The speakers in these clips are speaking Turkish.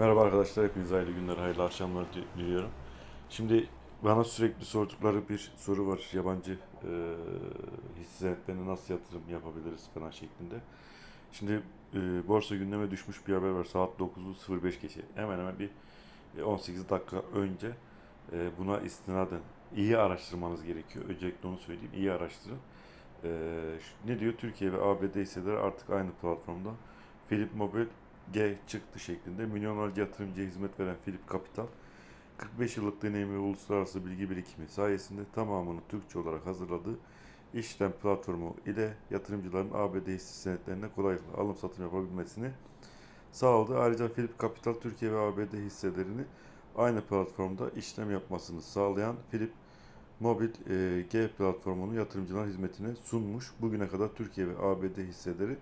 Merhaba arkadaşlar, hepinize hayırlı günler, hayırlı akşamlar di- diliyorum. Şimdi bana sürekli sordukları bir soru var. Yabancı e, hisse senetlerine nasıl yatırım yapabiliriz falan şeklinde. Şimdi e, borsa gündeme düşmüş bir haber var. Saat 9.05 geçe. Hemen hemen bir e, 18 dakika önce e, buna istinaden iyi araştırmanız gerekiyor. Öncelikle onu söyleyeyim. iyi araştırın. E, ne diyor? Türkiye ve ABD hisseleri artık aynı platformda. Philip Mobil G çıktı şeklinde milyonlarca yatırımcıya hizmet veren Philip Capital 45 yıllık deneyimi ve uluslararası bilgi birikimi sayesinde tamamını Türkçe olarak hazırladığı işlem platformu ile yatırımcıların ABD hisse senetlerine kolaylıkla alım satım yapabilmesini sağladı. Ayrıca Philip Capital Türkiye ve ABD hisselerini aynı platformda işlem yapmasını sağlayan Philip Mobil e, G platformunu yatırımcılar hizmetine sunmuş. Bugüne kadar Türkiye ve ABD hisseleri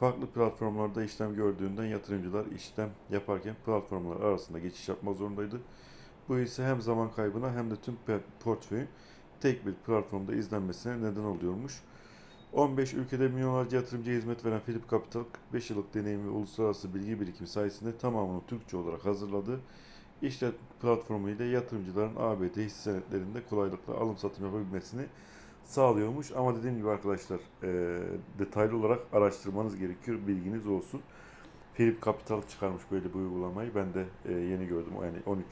Farklı platformlarda işlem gördüğünden yatırımcılar işlem yaparken platformlar arasında geçiş yapmak zorundaydı. Bu ise hem zaman kaybına hem de tüm portföyün tek bir platformda izlenmesine neden oluyormuş. 15 ülkede milyonlarca yatırımcıya hizmet veren Philip Capital 45 yıllık deneyim uluslararası bilgi birikimi sayesinde tamamını Türkçe olarak hazırladığı işlet platformu ile yatırımcıların ABD hisse senetlerinde kolaylıkla alım satım yapabilmesini sağlıyormuş. Ama dediğim gibi arkadaşlar e, detaylı olarak araştırmanız gerekiyor. Bilginiz olsun. Philip Capital çıkarmış böyle bir uygulamayı. Ben de e, yeni gördüm. Yani 13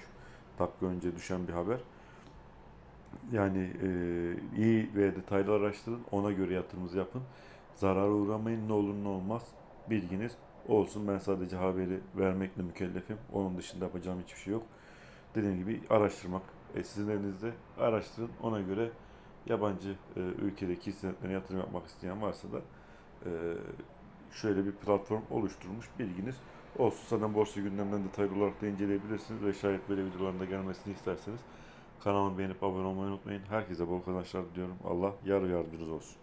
dakika önce düşen bir haber. Yani e, iyi ve detaylı araştırın. Ona göre yatırımınızı yapın. Zarara uğramayın. Ne olur ne olmaz. Bilginiz olsun. Ben sadece haberi vermekle mükellefim. Onun dışında yapacağım hiçbir şey yok. Dediğim gibi araştırmak. E, sizin elinizde araştırın. Ona göre yabancı e, ülkedeki hisselerine yatırım yapmak isteyen varsa da e, şöyle bir platform oluşturmuş bilginiz olsun. Zaten borsa gündemden detaylı olarak da inceleyebilirsiniz ve şayet böyle videoların da gelmesini isterseniz kanalımı beğenip abone olmayı unutmayın. Herkese bol kazançlar diliyorum. Allah yar yardımcınız olsun.